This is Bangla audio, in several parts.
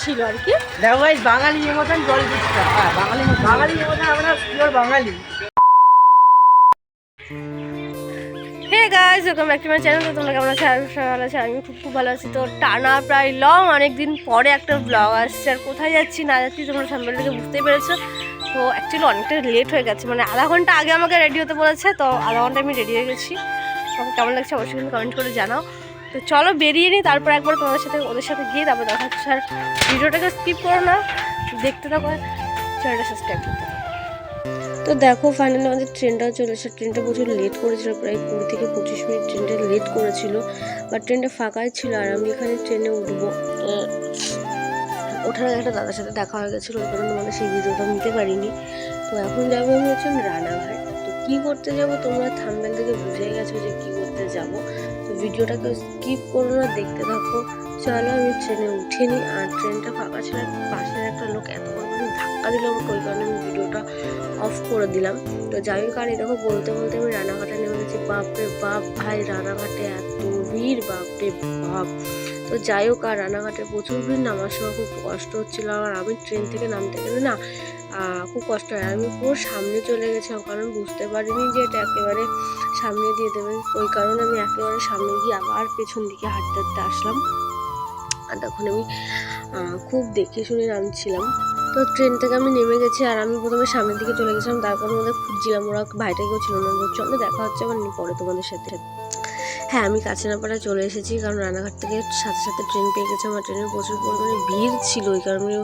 ছিল আর কি। দেখো গাইস বাঙালি মতন জল ফুচকা হ্যাঁ বাঙালি বাঙালি মতন আমরা pure Bangali. Hey guys welcome back to my channel তো তোমরা কেমন আছো? আমি ভালো আছি আমি খুব খুব ভালো আছি। তো টানা প্রায় লং অনেক দিন পরে একটা ব্লগ আসছে। আর কোথায় যাচ্ছি না যাচ্ছি তোমরা সামনে থেকে বুঝতেই পেরেছ। তো অ্যাকচুয়ালি অনেকটা লেট হয়ে গেছে। মানে আধা ঘণ্টা আগে আমাকে রেডি হতে বলেছে তো আধা ঘণ্টা আমি রেডি হয়ে গেছি। তোমাকে কেমন লাগছে অবশ্যই কিন্তু কমেন্ট করে জানাও। তো চলো বেরিয়ে নিই, তারপর একবার তোমাদের সাথে ওদের সাথে গিয়ে তারপর দেখা হচ্ছে। আর ভিডিওটাকে স্কিপ করো না, দেখতে থাকো চ্যানেলটা সাবস্ক্রাইব করতে তো দেখো ফাইনালি আমাদের ট্রেনটাও চলে এসে ট্রেনটা প্রচুর লেট করেছিল, প্রায় কুড়ি থেকে পঁচিশ মিনিট ট্রেনটা লেট করেছিল। বাট ট্রেনটা ফাঁকাই ছিল আর আমি এখানে ট্রেনে উঠবো। ওঠার একটা দাদার সাথে দেখা হয়ে গেছিল, ওই কারণে তোমাদের সেই ভিডিওটা নিতে পারিনি। তো এখন যাব আমি হচ্ছে রানাঘাট। তো কী করতে যাব তোমরা থাম্বেল থেকে বুঝে গেছো যে কী করতে যাব। ভিডিওটাকে স্কিপ করো না, দেখতে থাকো। চলো, আমি ট্রেনে উঠিনি আর ট্রেনটা ফাঁকা ছিল, পাশের একটা লোক এত পরিমাণে ধাক্কা দিল আমাকে, ওই কারণে আমি ভিডিওটা অফ করে দিলাম। তো যাই হোক, আর দেখো, বলতে বলতে আমি রানাঘাটে নেমে গেছি। বাপরে বাপ, ভাই, রানাঘাটে এত ভিড়, বাপরে বাপ। তো যাই হোক, আর রানাঘাটে প্রচুর ভিড়, নামার সময় খুব কষ্ট হচ্ছিল। আর আমি ট্রেন থেকে নামতে গেলে না খুব কষ্ট হয়। আমি পুরো সামনে চলে গেছিলাম, কারণ বুঝতে পারিনি যে এটা একেবারে সামনে দিয়ে দেবেন। ওই কারণে আমি একেবারে সামনে গিয়ে আবার পেছন দিকে হাঁটতে হাঁটতে আসলাম। আর তখন আমি খুব দেখে শুনে নামছিলাম। তো ট্রেন থেকে আমি নেমে গেছি আর আমি প্রথমে সামনের দিকে চলে গেছিলাম। তারপর আমাদের খুঁজছিলাম ওরা ভাইটাকেও ছিল না। চলে দেখা হচ্ছে আবার পরে তোমাদের সাথে হ্যাঁ আমি কাছে না কাছেনাপাড়া চলে এসেছি কারণ রানাঘাট থেকে সাথে সাথে ট্রেন পেয়ে গেছে, আমার ট্রেনে প্রচুর পরিমাণে ভিড় ছিল, ওই কারণে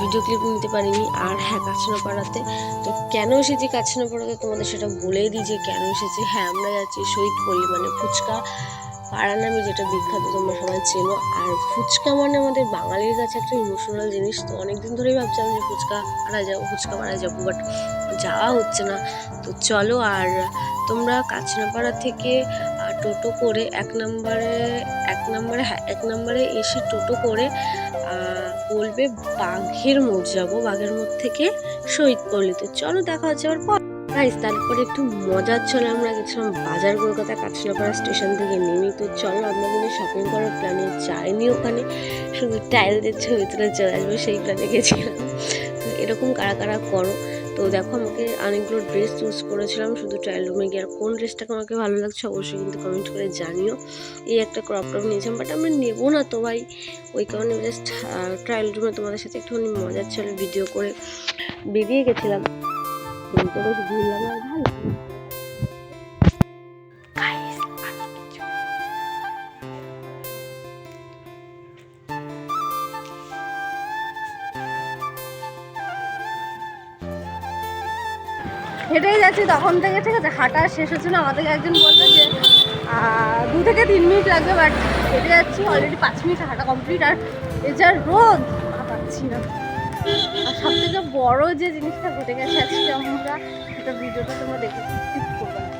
ভিডিও ক্লিপ নিতে পারিনি। আর হ্যাঁ কাছেনাপাড়াতে তো কেন এসেছি কাছেনাপাড়াতে তোমাদের সেটা বলেই দিই যে কেন এসেছি। হ্যাঁ আমরা যাচ্ছি শহীদ পল্লী মানে ফুচকা পাড়া নামে যেটা বিখ্যাত, তোমরা সবাই চেনো। আর ফুচকা মানে আমাদের বাঙালির কাছে একটা ইমোশনাল জিনিস। তো অনেকদিন ধরেই ভাবছিলাম যে ফুচকা পাড়া যাব, ফুচকা পাড়া যাব বাট যাওয়া হচ্ছে না। তো চলো, আর তোমরা কাছনাপাড়া থেকে টোটো করে এক নম্বরে এক নম্বরে হ্যাঁ এক নম্বরে এসে টোটো করে বলবে বাঘের মোড় যাব, বাঘের মোড় থেকে শহীদ পল্লীতে চলো দেখা হচ্ছে আবার পর গাইস তারপরে একটু মজার চলে আমরা গেছিলাম বাজার কলকাতা কাছনাপাড়া স্টেশন থেকে নেমে। তো চলো আমরা কিন্তু শপিং করার প্ল্যানে যাইনি ওখানে। শুধু টাইলদের ছবি তুলে চলে আসব সেই প্ল্যানে গেছিলাম। এরকম কারা কারা করো। তো দেখো, আমাকে অনেকগুলো ড্রেস চুজ করেছিলাম, শুধু ট্রায়াল রুমে গিয়ে আর কোন ড্রেসটাকে আমাকে ভালো লাগছে অবশ্যই কিন্তু কমেন্ট করে জানিও। এই একটা ক্রপ টপ নিয়েছিলাম বাট আমরা নেব না তো ভাই। ওই কারণে জাস্ট ট্রায়াল রুমে তোমাদের সাথে একটুখানি মজার ছিল ভিডিও করে বেরিয়ে গেছিলাম। কিন্তু বেশ ভালো। হেঁটেই যাচ্ছি তখন থেকে ঠিক আছে হাঁটা শেষ হচ্ছে না আমাদেরকে একজন বলল যে দু থেকে তিন মিনিট লাগবে বাট হেঁটে যাচ্ছি অলরেডি পাঁচ মিনিট হাঁটা কমপ্লিট আর এ যা রোদ পাচ্ছি না আর সব থেকে বড় যে জিনিসটা ঘটে গেছে আজকে আমরা সেটা ভিডিওটা তোমরা দেখে স্কিপ করবে না।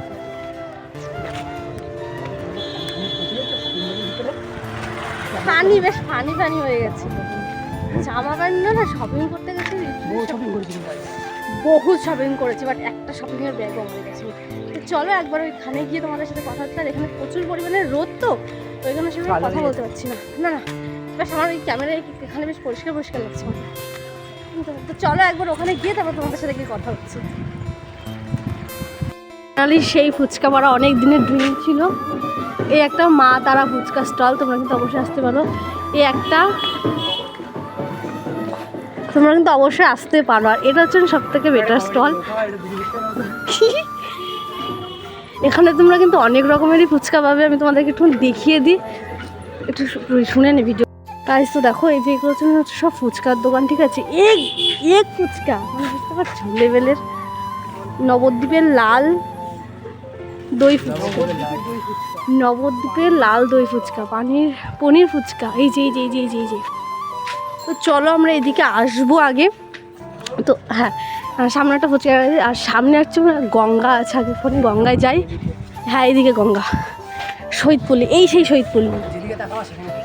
ফানি বেশ ফানি ফানি হয়ে গেছে জামা প্যান্ট না শপিং করতে গেছি শপিং করেছিলাম guys। বহু শপিং করেছি বাট একটা শপিং এর ব্যাগও আমার গেছে তো চলো একবার ওইখানে গিয়ে তোমাদের সাথে কথা হচ্ছে আর এখানে প্রচুর পরিমাণে রোদ তো তো এখানে সেভাবে কথা বলতে পারছি না। না না বেশ আমার ওই ক্যামেরায় এখানে বেশ পরিষ্কার পরিষ্কার লাগছে। তো- তো চলো একবার ওখানে গিয়ে তারপর তোমাদের সাথে গিয়ে কথা হচ্ছে। সেই ফুচকা পাড়া অনেক দিনের ড্রিম ছিল। এই একটা মা তারা ফুচকা স্টল তোমরা কিন্তু অবশ্যই আসতে পারো। এই একটা তোমরা কিন্তু অবশ্যই আসতে পারো। আর এটা হচ্ছে সব থেকে বেটার স্টল। এখানে তোমরা কিন্তু অনেক রকমেরই ফুচকা পাবে। আমি তোমাদেরকে একটু দেখিয়ে দিই। একটু শুনে নে ভিডিও তাই তো দেখো, এই যে এগুলো হচ্ছে সব ফুচকার দোকান, ঠিক আছে? এক এক ফুচকা। মানে বুঝতে পারছ? লেভেলের। নবদ্বীপের লাল দই ফুচকা। নবদ্বীপের লাল দই ফুচকা। পানির, পনির ফুচকা। এই যে এই যে এই যে এই যে। তো চলো আমরা এদিকে আসব আগে। তো হ্যাঁ সামনে একটা ফুচকা আর সামনে হচ্ছে গঙ্গা আছে, আগে ফোনে গঙ্গায় যাই। হ্যাঁ এইদিকে গঙ্গা। শহীদপল্লী এই সেই শহীদপল্লী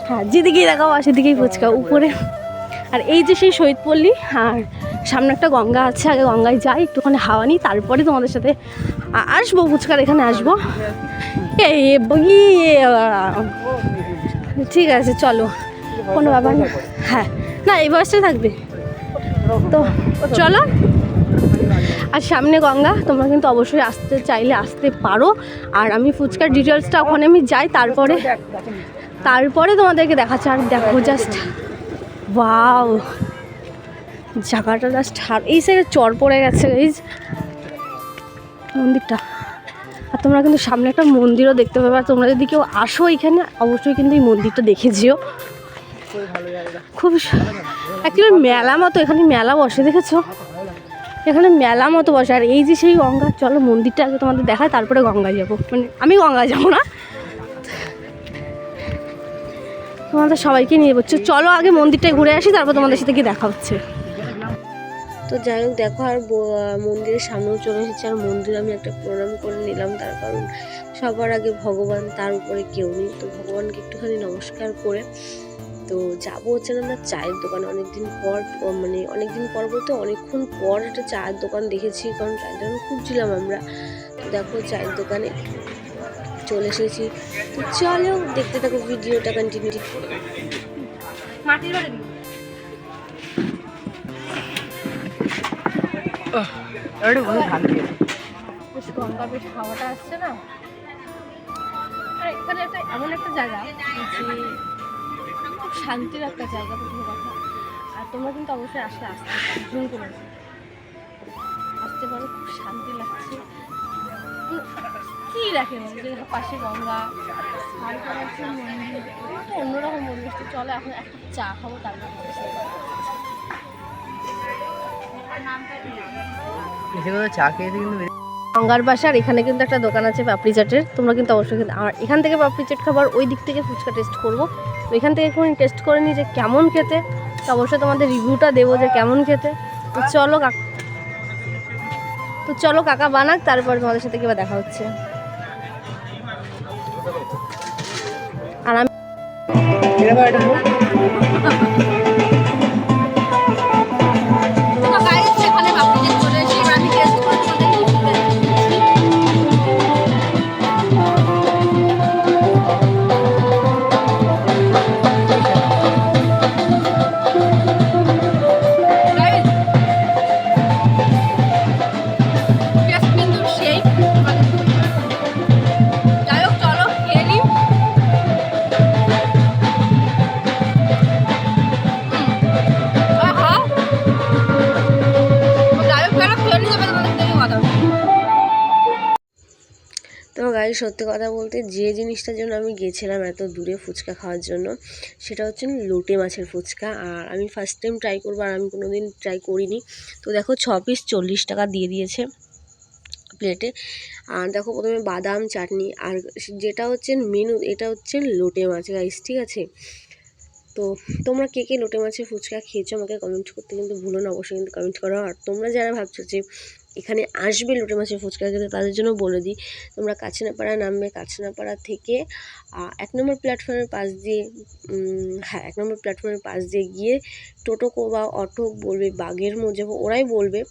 হ্যাঁ যেদিকেই দেখাবো সেদিকেই ফুচকা, উপরে। আর এই যে সেই শহীদপল্লী আর সামনে একটা গঙ্গা আছে, আগে গঙ্গায় যাই, একটুখানি হাওয়া নিই, তারপরে তোমাদের সাথে আসব, ফুচকার এখানে আসব। ঠিক আছে, চলো। কোনো ব্যাপার না। হ্যাঁ। না, এই বয়সটাই থাকবে। তো চলো। আর সামনে গঙ্গা, তোমরা কিন্তু অবশ্যই আসতে চাইলে আসতে পারো। আর আমি ফুচকার ডিটেলসটা ওখানে আমি যাই, তারপরে তারপরে তোমাদেরকে দেখাচ্ছি। আর দেখো জাস্ট ওয়াও জায়গাটা জাস্ট আর এই সাইডে চর পড়ে গেছে এই মন্দিরটা। আর তোমরা কিন্তু সামনে একটা মন্দিরও দেখতে পাবে। আর তোমরা যদি কেউ আসো এখানে, অবশ্যই কিন্তু এই মন্দিরটা দেখে যেও। খুব অ্যাকচুয়ালি মেলা মতো, এখানে মেলা বসে, দেখেছ? এখানে মেলা মতো বসে। আর এই যে সেই গঙ্গা, চলো মন্দিরটা আগে তোমাদের দেখায় তারপরে গঙ্গায় যাব। মানে আমি গঙ্গায় যাব না। তোমাদের সবাইকে নিয়ে বলছো চলো আগে মন্দিরটায় ঘুরে আসি, তারপর তোমাদের সাথে গিয়ে দেখা হচ্ছে। তো যাই হোক, দেখো আর মন্দিরের সামনেও চলে এসেছে, আর মন্দিরে আমি একটা প্রণাম করে নিলাম, তার কারণ সবার আগে ভগবান, তার উপরে কেউ নেই। তো ভগবানকে একটুখানি নমস্কার করে তো যাব হচ্ছে না আমরা চায়ের দোকানে অনেকদিন পর মানে অনেকদিন পর বলতে অনেকক্ষণ পর একটা চায়ের দোকান দেখেছি কারণ চায়ের দোকান খুঁজছিলাম আমরা। দেখো চায়ের দোকানে চলে এসেছি। তো চলো দেখতে থাকো ভিডিওটা কন্টিনিউ মাটির বাড়ি একটু ভালো ঠান্ডা বেশ গঙ্গা বেশ হাওয়াটা আসছে না? আর এখানে একটা এমন একটা জায়গা যে শান্তির একটা জায়গা প্রথম কথা আর তোমরা কিন্তু অবশ্যই আসলে আসতে পারো জুম করে আসতে পারো খুব শান্তি লাগছে। কী রাখে যে পাশে গঙ্গা মন্দির একটা অন্যরকম পরিবেশ তো চলো এখন একটা চা খাব তারপর চা কিন্তু গঙ্গার বাসার এখানে কিন্তু একটা দোকান আছে পাপড়ি চাটের। তোমরা কিন্তু অবশ্যই কিন্তু আর এখান থেকে পাপড়ি চাট খাবার ওই দিক থেকে ফুচকা টেস্ট করব। এখান থেকে একটু টেস্ট করে নিই যে কেমন খেতে। তো অবশ্যই তোমাদের রিভিউটা দেবো যে কেমন খেতে। তো চলো কাকা তো চলো কাকা বানাক, তারপর তোমাদের সাথে কিবা দেখা হচ্ছে। আর আমি সত্যি কথা বলতে যে জিনিসটার জন্য আমি গেছিলাম এত দূরে ফুচকা খাওয়ার জন্য, সেটা হচ্ছে লোটে মাছের ফুচকা। আর আমি ফার্স্ট টাইম ট্রাই করব আর আমি কোনো দিন ট্রাই করিনি। তো দেখো ছ পিস চল্লিশ টাকা দিয়ে দিয়েছে প্লেটে আর দেখো প্রথমে বাদাম, চাটনি আর যেটা হচ্ছে মেনু এটা হচ্ছে লোটে মাছ গাইস ঠিক আছে? তো তোমরা কে কে লোটে মাছের ফুচকা খেয়েছো আমাকে কমেন্ট করতে কিন্তু ভুলো না, অবশ্যই কিন্তু কমেন্ট করো। আর তোমরা যারা ভাবছ যে এখানে আসবে লোটে মাছের ফুচকা খেতে তাদের জন্য বলে দিই। তোমরা কাছিনাপাড়া নামবে, কাছিনাপাড়া থেকে এক নম্বর প্ল্যাটফর্মের পাশ দিয়ে হ্যাঁ এক নম্বর প্ল্যাটফর্মের পাশ দিয়ে গিয়ে টোটো বা অটো বলবে বাঘের মোড় যাব ওরাই বলবে।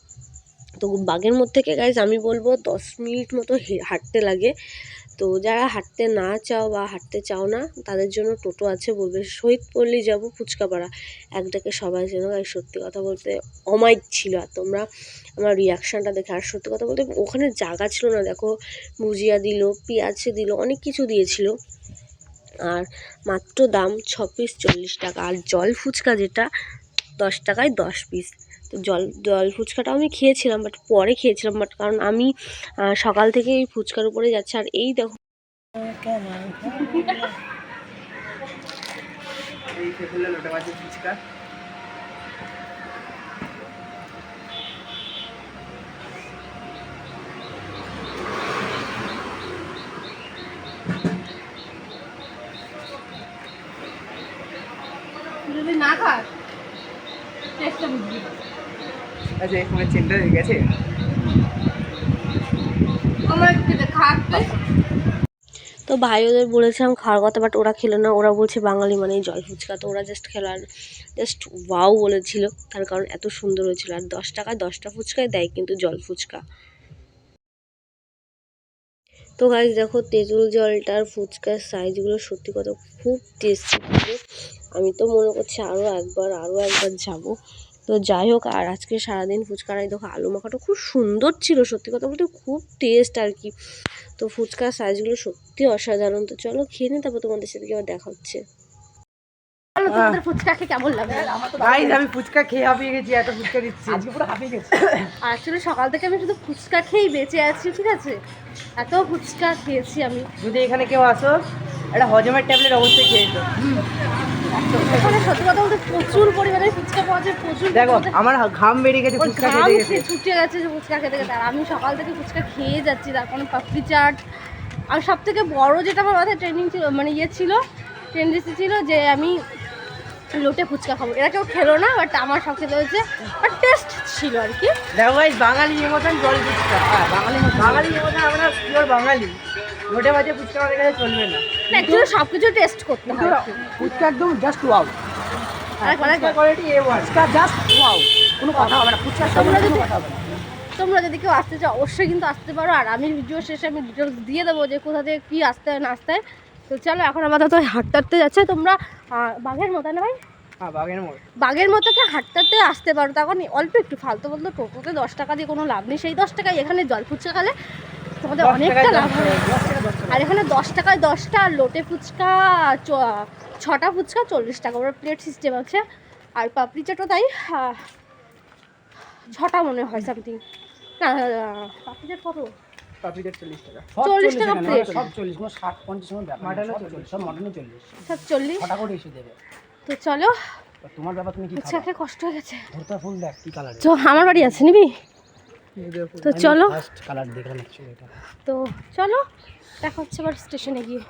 তো বাগের মোড় থেকে গাইজ আমি বলব দশ মিনিট মতো হাঁটতে লাগে। তো যারা হাঁটতে না চাও বা হাঁটতে চাও না, তাদের জন্য টোটো আছে বলবে, শহীদ পল্লী যাব ফুচকাপাড়া এক ডাকে সবাই যেন গাইজ সত্যি কথা বলতে অমাইক ছিল। আর তোমরা আমার রিয়াকশানটা দেখে, আর সত্যি কথা বলতে ওখানে জায়গা ছিল না। দেখো, ভুজিয়া দিল, পেঁয়াজ দিল, অনেক কিছু দিয়েছিল। আর মাত্র দাম ছ পিস চল্লিশ টাকা। আর জল ফুচকা যেটা, দশ টাকায় দশ পিস জল জল ফুচকাটাও আমি খেয়েছিলাম বাট পরে খেয়েছিলাম বাট কারণ আমি সকাল থেকে এই ফুচকার উপরে যাচ্ছি, আর এই দেখো। ফুচকা যদি না খাস টেস্টটা বুঝবি আচ্ছা এখানে হয়ে গেছে। তো ভাই ওদের বলেছিলাম খাওয়ার কথা বাট ওরা খেলো না। ওরা বলছে বাঙালি মানেই জল ফুচকা। তো ওরা জাস্ট খেলো আর জাস্ট ওয়াও বলেছিল। তার কারণ এত সুন্দর হয়েছিল। আর দশ টাকায় দশটা ফুচকাই দেয় কিন্তু জল ফুচকা। তো গাইজ দেখো তেঁতুল জলটার ফুচকার সাইজগুলো সত্যি কথা খুব টেস্টি ছিল আমি তো মনে করছি আরও একবার আরও একবার যাব। তো যাই হোক আর আজকে সারাদিন ফুচকারাই দেখো আলু মাখাটা খুব সুন্দর ছিল সত্যি কথা বলতে খুব টেস্ট আর কি। তো ফুচকার সাইজগুলো সত্যি অসাধারণ। তো চলো খেয়ে নি তারপর তোমাদের সাথে আবার দেখা হচ্ছে। তোমাদের ফুচকা খেয়ে কেমন লাগে গাইস আমি ফুচকা খেয়ে হাঁপিয়ে গেছি এত ফুচকা দিচ্ছি। আজকে পুরো হাঁপিয়ে গেছি। আর অ্যাকচুয়ালি সকাল থেকে আমি শুধু ফুচকা খেয়েই বেঁচে আছি ঠিক আছে? এত ফুচকা খেয়েছি আমি। যদি এখানে কেউ আসো একটা হজমের ট্যাবলেট অবশ্যই খেয়ে এখানে সত্যি কথা বলতে প্রচুর পরিমাণে ফুচকা পাওয়া যায় প্রচুর দেখো আমার ঘাম বেরিয়ে গেছে ওর ফুচকা খেতে খেতে। ছুটে গেছে যে ফুচকা খেতে আর আমি সকাল থেকে ফুচকা খেয়ে যাচ্ছি পাপড়ি চাট। আর সব থেকে বড় যেটা আমার মাথায় ট্রেনিং ছিল মানে ইয়ে ছিল টেন্ডেন্সি ছিল যে আমি লোটে ফুচকা খাব। এরা কেউ খেলো না বাট আমার সব খেতে হয়েছে বাট টেস্ট ছিল আর কি। দেখো বাঙালি মতন জল ফুচকা। হ্যাঁ বাঙালি বাঙালি মতন আমরা পিওর বাঙালি। লোটে বাজে ফুচকা আমাদের কাছে চলবে না। অ্যাকচুয়ালি সব কিছু টেস্ট করতে হয় ফুচকা একদম জাস্ট ওয়াও আরেকবার, আরেকবার। Quality A one fuchka just wow কোনো কথা হবে না ফুচকা তোমরা যদি তোমরা যদি কেউ আসতে চাও অবশ্যই কিন্তু আসতে পারো। আর আমি ভিডিও শেষে আমি ডিটেলস দিয়ে দেবো যে কোথা থেকে কী আসতে হয় না আসতে হয়। তো চলো এখন আমাদের তো হাঁটতে হাঁটতে যাচ্ছে। তোমরা বাঘের মতো না ভাই? হ্যাঁ বাঘের মতো। কি হাঁটতে আসতে পারো। তখন অল্প একটু ফালতু বলতো টোটোতে দশ টাকা দিয়ে কোনো লাভ নেই। সেই দশ টাকায় এখানে জল ফুচকা খেলে তোমাদের অনেকটা লাভ হবে। আর এখানে দশ টাকায় দশটা আর লোটে ফুচকা ছটা ফুচকা চল্লিশ টাকা ওরা প্লেট সিস্টেম আছে। আর পাপড়ি চাটও তাই ছটা মনে হয় সামথিং না পাপড়ি চাট কত? চল্লিশ টাকা। প্লেট সব চল্লিশ ষাট পঞ্চাশ সব চল্লিশ। চল্লিশ সব চল্লিশ। সব করে এসে দেবে। তো চলো তো তোমার ব্যাপার তুমি কি ফুচকা কষ্ট হয়ে গেছে। ধরতে ফুল দেখ কি কালার তো আমার বাড়ি আছে নিবি? তো চলো। তো চলো দেখা হচ্ছে আবার স্টেশনে গিয়ে।